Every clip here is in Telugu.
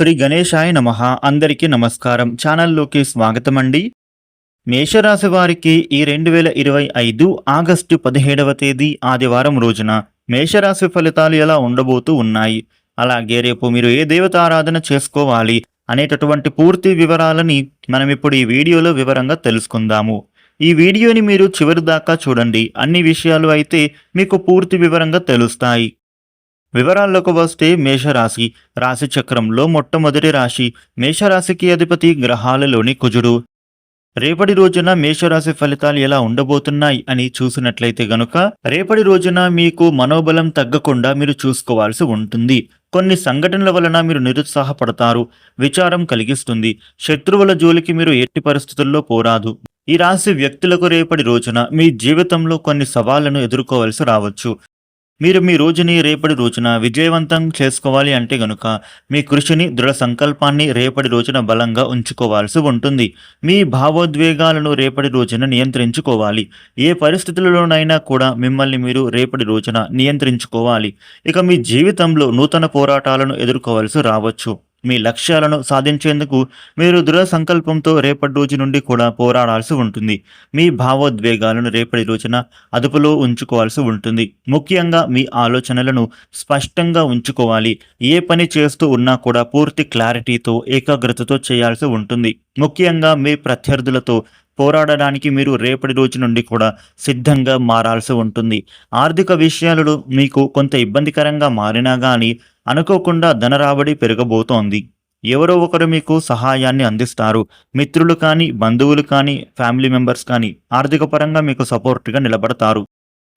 శ్రీ గణేశాయ నమ. అందరికీ నమస్కారం. ఛానల్లోకి స్వాగతం అండి మేషరాశి వారికి ఈ రెండు వేల ఇరవై ఐదు ఆగస్టు పదిహేడవ తేదీ ఆదివారం రోజున మేషరాశి ఫలితాలు ఎలా ఉండబోతూ ఉన్నాయి? అలాగే రేపు మీరు ఏ దేవత ఆరాధన చేసుకోవాలి అనేటటువంటి పూర్తి వివరాలని మనం ఇప్పుడు ఈ వీడియోలో వివరంగా తెలుసుకుందాము. ఈ వీడియోని మీరు చివరి దాకా చూడండి. అన్ని విషయాలు అయితే మీకు పూర్తి వివరంగా తెలుస్తాయి. వివరాల్లోకి వస్తే మేషరాశి రాశి చక్రంలో మొట్టమొదటి రాశి మేషరాశికి అధిపతి గ్రహాలలోని కుజుడు. రేపటి రోజున మేషరాశి ఫలితాలు ఎలా ఉండబోతున్నాయి అని చూసినట్లయితే గనుక రేపటి రోజున మీకు మనోబలం తగ్గకుండా మీరు చూసుకోవాల్సి ఉంటుంది. కొన్ని సంఘటనల వలన మీరు నిరుత్సాహపడతారు విచారం కలిగిస్తుంది శత్రువుల జోలికి మీరు ఎట్టి పరిస్థితుల్లో పోరాదు. ఈ రాశి వ్యక్తులకు రేపటి రోజున మీ జీవితంలో కొన్ని సవాళ్ళను ఎదుర్కోవలసి రావచ్చు. మీరు మీ రోజుని రేపటి రోజున విజయవంతం చేసుకోవాలి అంటే గనుక మీ కృషిని దృఢ సంకల్పాన్ని రేపటి రోజున బలంగా ఉంచుకోవాల్సి ఉంటుంది. మీ భావోద్వేగాలను రేపటి రోజున నియంత్రించుకోవాలి. ఏ పరిస్థితులలోనైనా కూడా మిమ్మల్ని మీరు రేపటి రోజున నియంత్రించుకోవాలి. ఇక మీ జీవితంలో నూతన పోరాటాలను ఎదుర్కోవాల్సి రావచ్చు. మీ లక్ష్యాలను సాధించేందుకు మీరు దృఢ సంకల్పంతో రేపటి రోజు నుండి కూడా పోరాడాల్సి ఉంటుంది. మీ భావోద్వేగాలను రేపటి రోజున అదుపులో ఉంచుకోవాల్సి ఉంటుంది. ముఖ్యంగా మీ ఆలోచనలను స్పష్టంగా ఉంచుకోవాలి. ఏ పని చేస్తూ ఉన్నా కూడా పూర్తి క్లారిటీతో ఏకాగ్రతతో చేయాల్సి ఉంటుంది. ముఖ్యంగా మీ ప్రత్యర్థులతో పోరాడడానికి మీరు రేపటి రోజు నుండి కూడా సిద్ధంగా మారాల్సి ఉంటుంది. ఆర్థిక విషయాలలో మీకు కొంత ఇబ్బందికరంగా మారినా కానీ అనుకోకుండా ధన రాబడి పెరగబోతోంది. ఎవరో ఒకరు మీకు సహాయాన్ని అందిస్తారు. మిత్రులు కానీ బంధువులు కానీ ఫ్యామిలీ మెంబర్స్ కానీ ఆర్థిక పరంగా మీకు సపోర్ట్గా నిలబడతారు.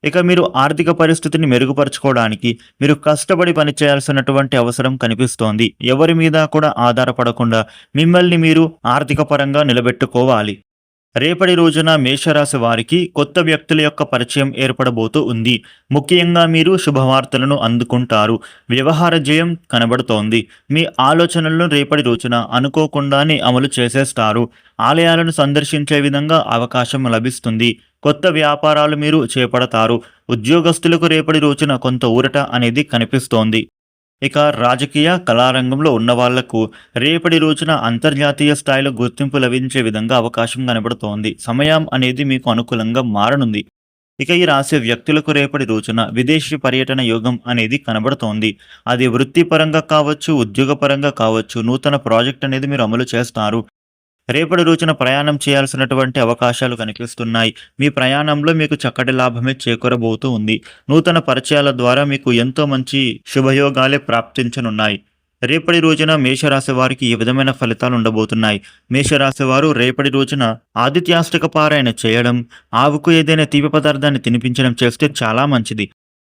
ఇక మీరు ఆర్థిక పరిస్థితిని మెరుగుపరచుకోవడానికి మీరు కష్టపడి పనిచేయాల్సినటువంటి అవసరం కనిపిస్తోంది. ఎవరి మీద కూడా ఆధారపడకుండా మిమ్మల్ని మీరు ఆర్థిక పరంగా నిలబెట్టుకోవాలి. రేపటి రోజున మేషరాశి వారికి కొత్త వ్యక్తుల యొక్క పరిచయం ఏర్పడబోతూ ఉంది. ముఖ్యంగా మీరు శుభవార్తలను అందుకుంటారు. వ్యవహార జయం కనబడుతోంది. మీ ఆలోచనలను రేపటి రోజున అనుకోకుండానే అమలు చేసేస్తారు. ఆలయాలను సందర్శించే విధంగా అవకాశం లభిస్తుంది. కొత్త వ్యాపారాలు మీరు చేపడతారు. ఉద్యోగస్తులకు రేపటి రోజున కొంత ఊరట అనేది కనిపిస్తోంది. ఇక రాజకీయ కళారంగంలో ఉన్న వాళ్ళకు రేపటి రోజున అంతర్జాతీయ స్థాయిలో గుర్తింపు లభించే విధంగా అవకాశం కనబడుతోంది. సమయం అనేది మీకు అనుకూలంగా మారనుంది. ఇక ఈ రాసే వ్యక్తులకు రేపటి రోజున విదేశీ పర్యటన యోగం అనేది కనబడుతోంది. అది వృత్తిపరంగా కావచ్చు ఉద్యోగపరంగా కావచ్చు నూతన ప్రాజెక్ట్ అనేది మీరు అమలు చేస్తారు. రేపటి రోజున ప్రయాణం చేయాల్సినటువంటి అవకాశాలు కనిపిస్తున్నాయి. మీ ప్రయాణంలో మీకు చక్కటి లాభమే చేకూరబోతూ ఉంది. నూతన పరిచయాల ద్వారా మీకు ఎంతో మంచి శుభయోగాలే ప్రాప్తించనున్నాయి. రేపటి రోజున మేషరాశి వారికి ఈ విధమైన ఫలితాలు ఉండబోతున్నాయి. మేషరాశి వారు రేపటి రోజున ఆదిత్యాష్టక పారాయణ చేయడం ఆవుకు ఏదైనా తీపి పదార్థాన్ని తినిపించడం చేస్తే చాలా మంచిది.